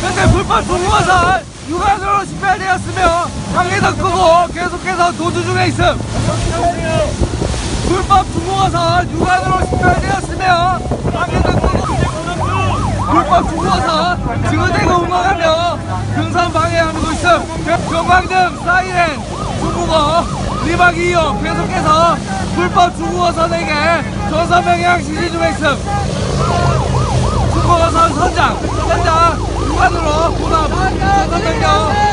현재 불법 중국어선 육안으로 식별되었으며 강해덕 끄고 계속해서 도주 중에 있음. 불법 중국어선 육안으로 식별되었으며 강해덕 끄고 불법 중국어선 지그대가 운항하며 등산 방해하고 있음. 경광등 사이렌 중국어 리박 이용 계속해서 불법 중국어선에게 전선 방향 지시 중에 있음. 선장 선장! 육안으로! 돌아! 선장!